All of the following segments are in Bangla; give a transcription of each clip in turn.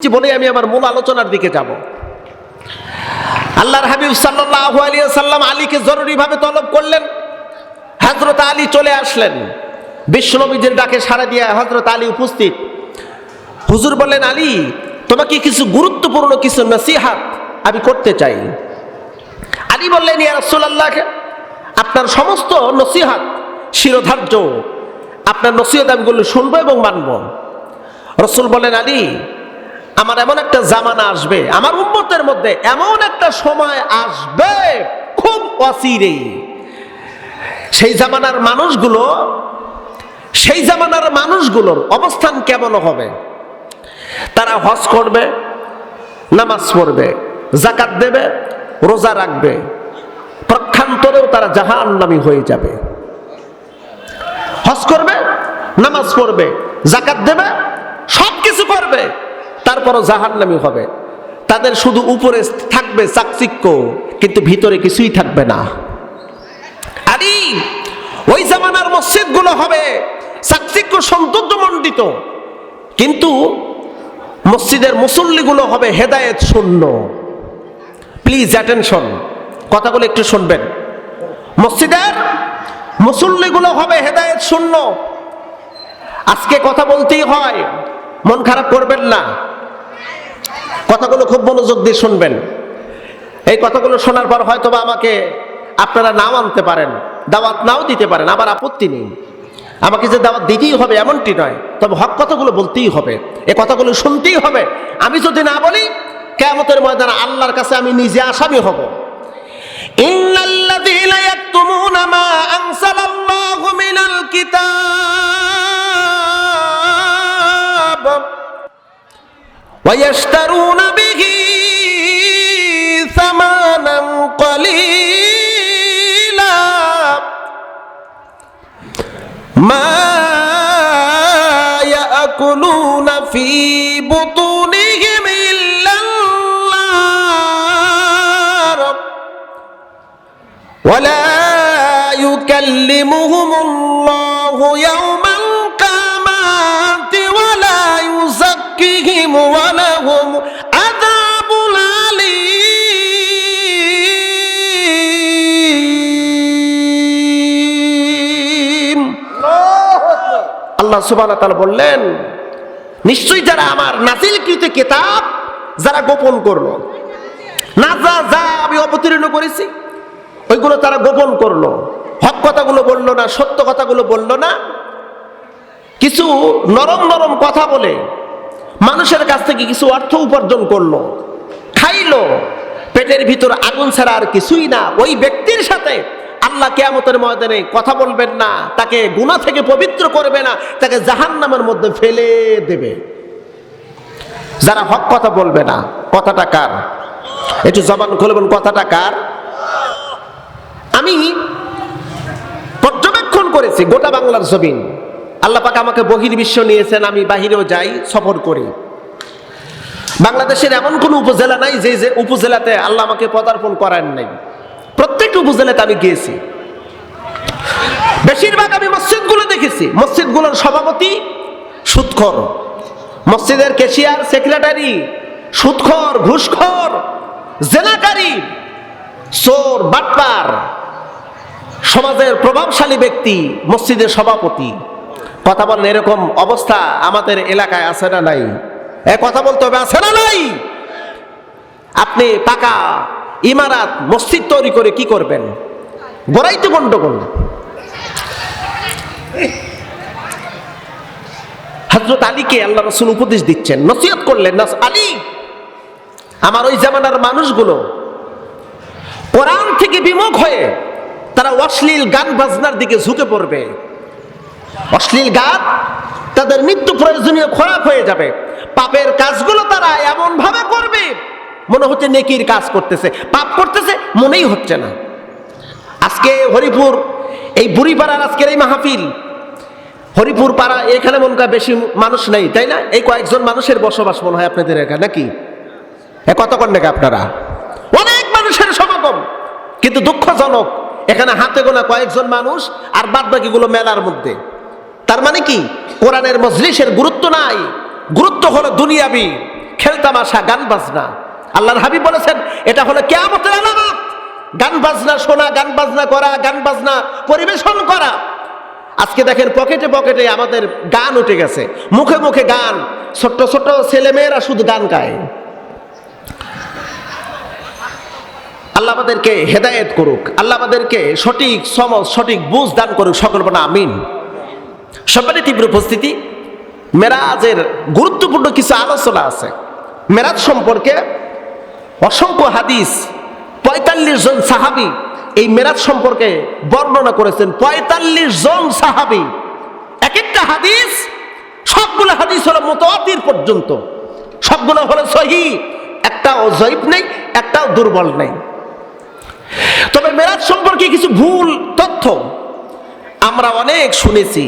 বলে আমি আমার মূল আলোচনার দিকে যাব। আল্লাহর হাবিব সাল্লাল্লাহু আলাইহি সাল্লাম আলীকে জরুরিভাবে তলব করলেন। হযরত আলী চলে আসলেন। বিশ্বনবীদের ডাকে সাড়া দিয়ে হযরত আলী উপস্থিত। হুজুর বললেন, আলী, তোমাকে কিছু গুরুত্বপূর্ণ কিছু নসিহাত আমি করতে চাই। আলী বললেন, ইয়া রাসূলুল্লাহ, আপনার সমস্ত নসিহাত শিরোধার্য। আপনার নসিহত আমি গুলো শুনব এবং মানব। রসুল বলেন আলী আমার এমন একটা জামানা আসবে, আমার উম্মতের মধ্যে এমন একটা সময় আসবে, খুব অচিরে। সেই জামানার মানুষগুলো, সেই জামানার মানুষগুলোর অবস্থান কেমন হবে? তারা হজ করবে, নামাজ পড়বে জাকাত দেবে, রোজা রাখবে, প্রক্ষান্তরেও তারা জাহান্নামী হয়ে যাবে। হজ করবে, নামাজ পড়বে জাকাত দেবে সব কিছু করবে। তারপরও জাহান্নামি হবে। তাদের শুধু উপরে থাকবে চাকচিক্য, কিন্তু ভিতরে কিছুই থাকবে না। আরে ওই জামানার মসজিদগুলো হবে চাকচিক্য সৌন্দর্য মণ্ডিত কিন্তু মসজিদের মুসল্লিগুলো হবে হেদায়েত শূন্য। প্লিজ অ্যাটেনশন কথাগুলো একটু শুনবেন। মসজিদের মুসল্লিগুলো হবে হেদায়েত শূন্য। আজকে কথা বলতেই হয়, মন খারাপ করবেন না। কথাগুলো খুব মনোযোগ দিয়ে শুনবেন। এই কথাগুলো শোনার পর হয়তো বা আমাকে আপনারা নাও আনতে পারেন, দাওয়াত নাও দিতে পারেন আমার আপত্তি নেই। আমাকে যে দাওয়াত দিতেই হবে এমনটি নয়, তবে হক কথাগুলো বলতেই হবে, এ কথাগুলো শুনতেই হবে। আমি যদি না বলি কেমতের ময়দানে আল্লাহর কাছে আমি নিজে আসামি হব। ইন্নাল্লাযীনা ইয়াকতুমুনা মা আনসালাল্লাহু মিনাল কিতাব। ويشترون به ثمنا قليلا ما يأكلون في بطونهم إلا النار ولا يكلمهم الله আল্লাহ সুবাহ বললেন, নিশ্চয়ই যারা আমার নাজিলকৃত কিতাব, যারা গোপন করল, না যা যা আমি অবতীর্ণ করেছি, ওইগুলো তারা গোপন করল, হক কথাগুলো বলল না, সত্য কথাগুলো বলল না। কিছু নরম নরম কথা বলে মানুষের কাছ থেকে কিছু অর্থ উপার্জন করল, খাইলো, পেটের ভিতর আগুন ছাড়া আর কিছুই না, ওই ব্যক্তির সাথে আল্লাহ কেয়ামতের ময়দানে কথা বলবেন না, তাকে গুণা থেকে পবিত্র করবে না, তাকে জাহান্নামের মধ্যে ফেলে দেবে। যারা হক কথা বলবে না, কথাটা কার? একটু জবান খুলবেন কথাটা কার? আমি পর্যবেক্ষণ করেছি গোটা বাংলার জমিন। আল্লাহ পাক আমাকে বহির্বিশ্ব নিয়েছেন, আমি বাহিরেও যাই, সফর করি। বাংলাদেশের এমন কোন উপজেলা নাই যে যে উপজেলাতে আল্লাহ আমাকে পদার্পণ করেন নাই। প্রত্যেকটা উপজেলাতে আমি গিয়েছি। বেশিরভাগ আমি মসজিদগুলো দেখেছি। মসজিদগুলোর সভাপতি সুৎখর। মসজিদের কেশিয়ার সেক্রেটারি সুৎখর, ঘুষখর জেনাকারী চোর, বাটপার, সমাজের প্রভাবশালী ব্যক্তি, মসজিদের সভাপতি। কথা বলেন, এরকম অবস্থা আমাদের এলাকায় আছে না নাই? এ কথা বলতে হবে, আছে না নাই? আপনি পাকা ইমারাত, মসজিদ তৈরি করে কি করবেন? গোড়াই তো গন্ডগোল হজরত আলীকে আল্লাহ রসুল উপদেশ দিচ্ছেন, নসিহত করলেন, নাস আলী, আমার ওই জামানার মানুষগুলো কোরআন থেকে বিমুখ হয়ে তারা অশ্লীল গান বাজনার দিকে ঝুঁকে পড়বে। অশ্লীল গান তাদের নিত্য প্রয়োজনীয় খোরাক হয়ে যাবে। পাপের কাজগুলো তারা এমন ভাবে করবে মনে হচ্ছে নেকির কাজ করতেছে। পাপ করতেছে, মনেই হচ্ছে না। আজকে হরিপুর, এই বুড়িপাড়ার আজকের এই মাহফিল, হরিপুর পাড়া, এখানে মনে হয় বেশি মানুষ নেই, তাই না? এই কয়েকজন মানুষের বসবাস মনে হয় আপনাদের এখানে, নাকি? কতক্ষণ নাকি আপনারা? অনেক মানুষের সমাগম, কিন্তু দুঃখজনক, এখানে হাতে গোনা কয়েকজন মানুষ আর বাদ বাকিগুলো মেলার মধ্যে। তার মানে কি? কোরআনের মজলিসের গুরুত্ব নাই। গুরুত্ব হলো দুনিয়াবি, খেলতামাশা গান বাজনা আল্লাহর হাবিব বলেছেন, এটা হলো কেয়ামতের আলামত। গান বাজনা শোনা, গান বাজনা করা, গান বাজনা পরিবেশন করা। আজকে দেখেন পকেটে পকেটে আমাদের গান উঠে গেছে। মুখে মুখে গান, ছোট্ট ছোট্ট ছেলেমেয়েরা শুধু গান গায়। আল্লাহ আমাদেরকে হেদায়েত করুক, আল্লাহ আমাদেরকে সঠিক সমজ সঠিক বুঝ দান করুক, সকল বনা আমিন। সবারই তীব্র উপস্থিতি, মেরাজের গুরুত্বপূর্ণ কিছু আলোচনা আছে। মেরাজ সম্পর্কে অসংখ্য হাদিস, পঁয়তাল্লিশ জন সাহাবি এই মেরাজ সম্পর্কে বর্ণনা করেছেন। পঁয়তাল্লিশ জন সাহাবি এক একটা হাদিস, সবগুলো হাদিস হলো মোতাতির পর্যন্ত। সবগুলো হলো সহি, একটাও জয়ীফ নেই, একটাও দুর্বল নেই। তবে মেরাজ সম্পর্কে কিছু ভুল তথ্য আমরা অনেক শুনেছি,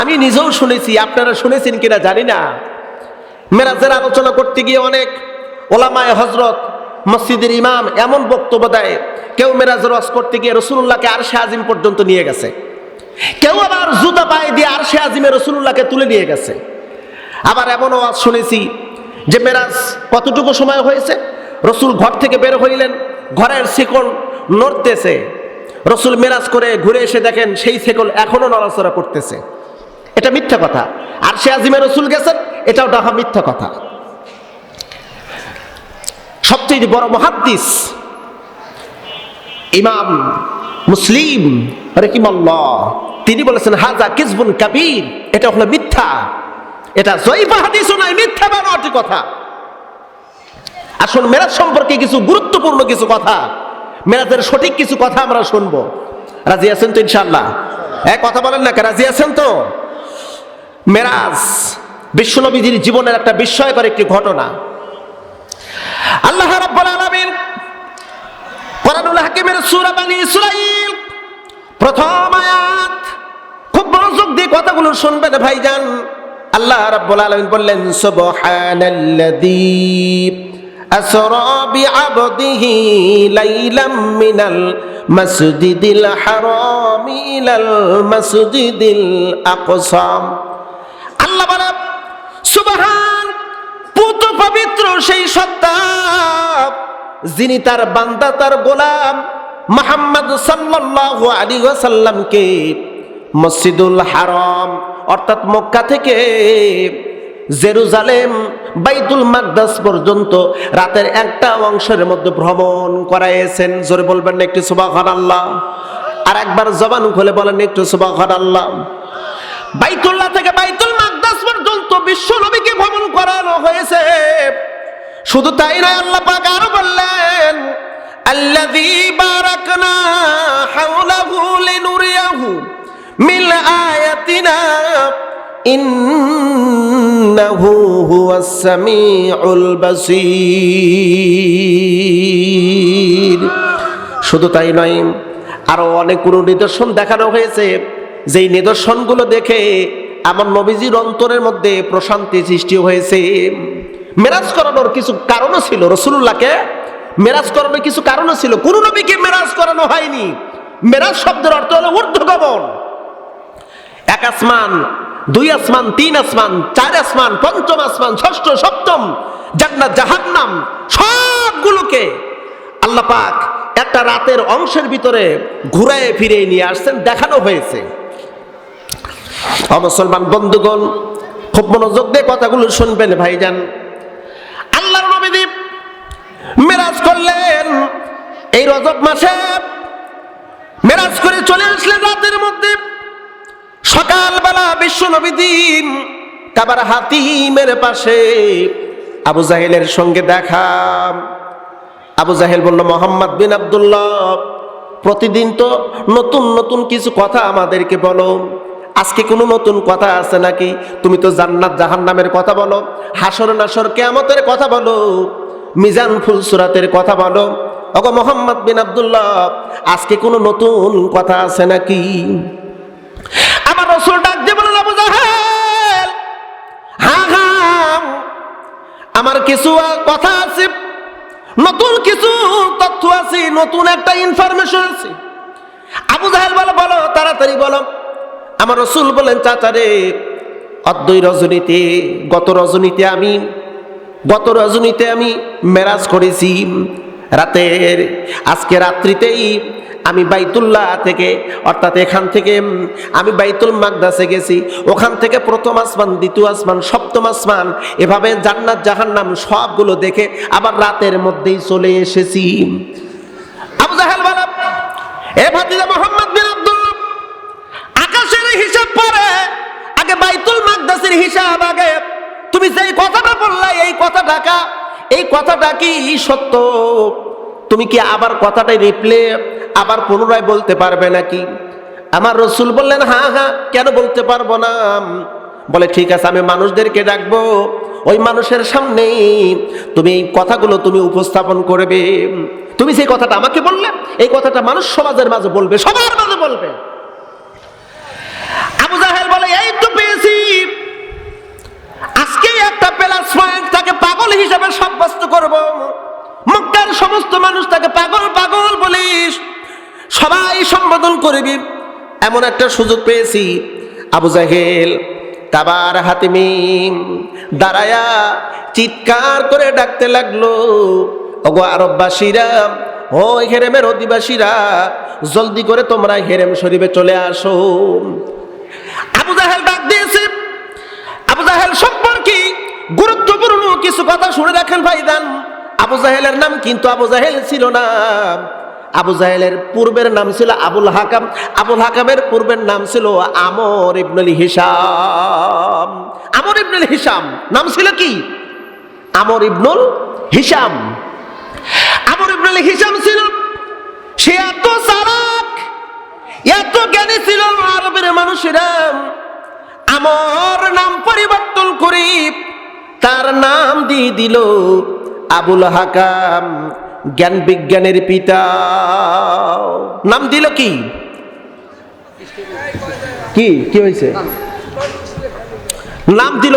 আমি নিজেও শুনেছি, আপনারা শুনেছেন কিনা জানি না। মেরাজের আলোচনা করতে গিয়ে অনেক ওলামায় হজরত মসজিদের ইমাম এমন বক্তব্য দেয়, কেউ মেরাজ রস করতে গিয়ে রসুল্লাহকে আর সে আজিম পর্যন্ত নিয়ে গেছে। কেউ আবার জুতা পায়ে দিয়ে আর সে আজিমে রসুল্লাহকে তুলে নিয়ে গেছে। আবার এমনও আজ শুনেছি যে মেরাজ কতটুকু সময় হয়েছে? রসুল ঘর থেকে বের হইলেন, ঘরের শিকল নড়তেছে। রসুল মেরাজ করে ঘুরে এসে দেখেন সেই সেকল এখনও নড়াচড়া করতেছে। এটা মিথ্যা কথা। আর সে আজিমে রসুল গেছেন, এটাও ডাহা মিথ্যা কথা। সবচেয়ে বড় মহাদ্দিস ইমাম মুসলিম রেকিমাল্লাহ তিনি বলেছেন হাজা কিসবুন কাবির। এটা হলো মিথ্যা। এটা জয়ীফা হাদিসও নাই মিথ্যা বানোয়াটি কথা। আসুন, মেরাজ সম্পর্কে কিছু গুরুত্বপূর্ণ কিছু কথা, মেরাজের সঠিক কিছু কথা আমরা শুনব। রাজি আছেন তো ইনশাল্লাহ এক কথা বলেন না রাজি আছেন তো? মেরাজ বিশ্বনবীজির জীবনের একটা বিস্ময়কর একটি ঘটনা। আল্লাহ রাব্বুল আলামিন কোরআনুল হাকিমের সূরা বানি ইসরাঈল প্রথম আয়াত। খুব মনোযোগ দিয়ে কথাগুলো শুনবেন ভাইজান। আল্লাহ রাব্বুল আলামিন বললেন, সুবহানাল্লাযী আসরা বিআবদিহি লাইলাম মিনাল মাসজিদিল হারাম ইলাল মাসজিদিল আকসা আল্লাহ বলে সুবহান পুত পবিত্র সেই সত্তা যিনি তার বান্দা, তার গোলাম মোহাম্মদ সাল্লাল্লাহু আলাইহি ওয়াসাল্লামকে মসজিদুল হারাম, অর্থাৎ মক্কা থেকে জেরুজালেম, বাইতুল মাকদাস পর্যন্ত রাতের একটা অংশের মধ্যে ভ্রমণ করাইয়েছেন। জোরে বলবেন না একটু সুবাহান আল্লাহ আর একবার জবান খুলে বলেন একটু সুবাহান আল্লাহ বাইতুল্লাহ থেকে বাইতুল পর্যন্ত বিশ্ব নবীকে ভ্রমণ করানো হয়েছে। শুধু তাই নয়, আল্লাহ পাক আরও বললেন, আল্লাযী বারাকনা হাওলাহু লিনুরিয়াহু মিন আয়াতিনা, ইন্নাহু হুয়াস সামিউল বাসীর। শুধু তাই নয়, আরও অনেকগুলো নিদর্শন দেখানো হয়েছে। যেই নিদর্শনগুলো দেখে আমার নবীজির অন্তরের মধ্যে প্রশান্তি সৃষ্টি হয়েছে। মেরাজ করানোর কিছু কারণও ছিল রসুল্লাহকে মেরাজ করানোর কিছু কারণও ছিল। কোন নবীকে মেরাজ করানো হয়নি। মেরাজ শব্দের অর্থ হলো ঊর্ধ্বগমন এক আসমান, দুই আসমান, তিন আসমান, চার আসমান, পঞ্চম আসমান, ষষ্ঠ, সপ্তম, জান্নাত, জাহান্নাম, সবগুলোকে আল্লাহ পাক একটা রাতের অংশের ভিতরে ঘুরায় ফিরে নিয়ে আসছেন, দেখানো হয়েছে। মুসলমান বন্ধুগণ, খুব মনোযোগ দিয়ে কথাগুলো শুনবেন ভাইজান। আল্লাহর নবীদ্বীপ মেরাজ করলেন। এই রজব মাসে মেরাজ করে চলে আসলেন রাতের মধ্যে। সকালবেলা বিশ্ব নবীদিন কাবার হাতিমের পাশে আবু জাহেলের সঙ্গে দেখা। আবু জাহেল বলল, মোহাম্মদ বিন আব্দুল্লাহ, প্রতিদিন তো নতুন নতুন কিছু কথা আমাদেরকে বলো। আজকে কোনো নতুন কথা আছে নাকি? তুমি তো জান্নাত জাহান্নামের কথা বলো, হাসর নাসর কেয়ামতের কথা বলো, মিজান ফুলসুরাতের কথা বলো। ওগো মোহাম্মদ বিন আবদুল্লাহ, আজকে কোনো নতুন কথা আছে নাকি? আমার রসুল ডাক হ্যাঁ হ্যাঁ আমার কিছু কথা আছে, নতুন কিছু তথ্য আছে, নতুন একটা ইনফরমেশন আছে। আবু জাহেল বলো বলো, তাড়াতাড়ি বলো। আমার রসুল বলেন চাচারে অদ্বৈ রজনীতে, গত রজনীতে আমি, গত রজনীতে আমি মেরাজ করেছি। রাতের, আজকে রাত্রিতেই আমি বাইতুল্লাহ থেকে, অর্থাৎ এখান থেকে আমি বাইতুল মাকদাসে গেছি। ওখান থেকে প্রথম আসমান, দ্বিতীয় আসমান, সপ্তম আসমান, এভাবে জান্নাত, জাহান্নাম সবগুলো দেখে আবার রাতের মধ্যেই চলে এসেছি। এ ভাতিজা মোহাম্মদ বিন আব্দুল্লাহ আকাশের হিসাব পরে আগে বাইতুল মাকদাসের হিসাব আগে। তুমি যেই কথাটা বললা, এই কথাটা এই কথাটা কি সত্য? তুমি কি আবার কথাটা রিপ্লে আবার পুনরায় বলতে পারবে নাকি? আমার রসুল বললেন হ্যাঁ হ্যাঁ কেন বলতে পারব না? বলে, ঠিক আছে, আমি মানুষদেরকে ডাকবো। ওই মানুষের সামনে তুমি এই কথাগুলো তুমি উপস্থাপন করবে। তুমি সেই কথাটা আমাকে বললে, এই কথাটা মানুষ সমাজের মাঝে বলবে, সবার মাঝে বলবে। আবু জাহেল বলে, এই তো পেয়েছি। প্লাস পয়েন্ট তাকে পাগল হিসাবে সাব্যস্ত করব। মক্কার সমস্ত মানুষ তাকে পাগল পাগল বলিস সবাই সম্বোধন করবি। এমন একটা সুযোগ পেয়েছি। আবু জাহেল কাবার হাতিমিম দাঁড়ায়া চিৎকার করে ডাকতে লাগল, ওগো আরববাসীরা ও হেরেমের অধিবাসীরা, জলদি করে তোমরা হেরেম শরীফে চলে আসো। আবু জাহেল ডাক দিয়েছে। আবু জাহেল কিছু কথা শুনে রাখেন ভাইদান আবু জাহেলের নাম কিন্তু আবু জাহেল ছিল না। আবু জাহেলের পূর্বের নাম ছিল আবুল হাকাম। আবুল হাকামের পূর্বের নাম ছিল আমর ইবনুল হিসাম আমর ইবনুল হিসাম নাম ছিল কি? আমর ইবনুল হিসাম আমর ইবনুল হিসাম ছিল, সে এত চালাক, এত জ্ঞানী ছিল আরবের মানুষেরা। আমার নাম পরিবর্তন করি তার নাম দিয়ে দিল আবুল হাকাম জ্ঞান বিজ্ঞানের পিতা। নাম দিল কি? কি? হয়েছে নাম দিল